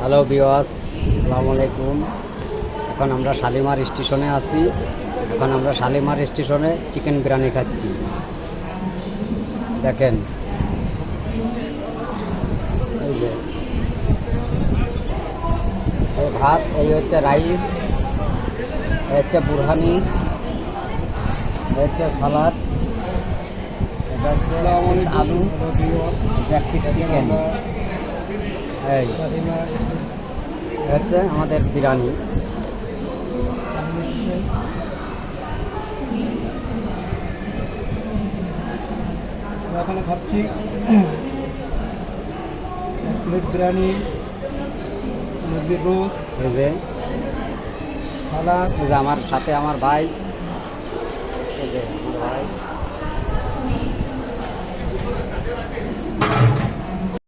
Hello বিওয়াস আসসালামু আলাইকুম। এখন আমরা শালিমার স্টেশনে আছি। এখন আমরা শালিমার স্টেশনে চিকেন বিরিয়ানি খাচ্ছি। দেখেন। এই যে। এই ভাত এই হচ্ছে রাইস এই হচ্ছে বুরহানি এই হচ্ছে সালাদ এটা হচ্ছে আলু চিকেন এই। হচ্ছে আমাদের বিরিয়ানি। এখানে খাচ্ছি এক প্লেট বিরিয়ানি মুরগির রোস্ট এই যে সালাদ। আমার সাথে আমার ভাই। এই যে আমার ভাই।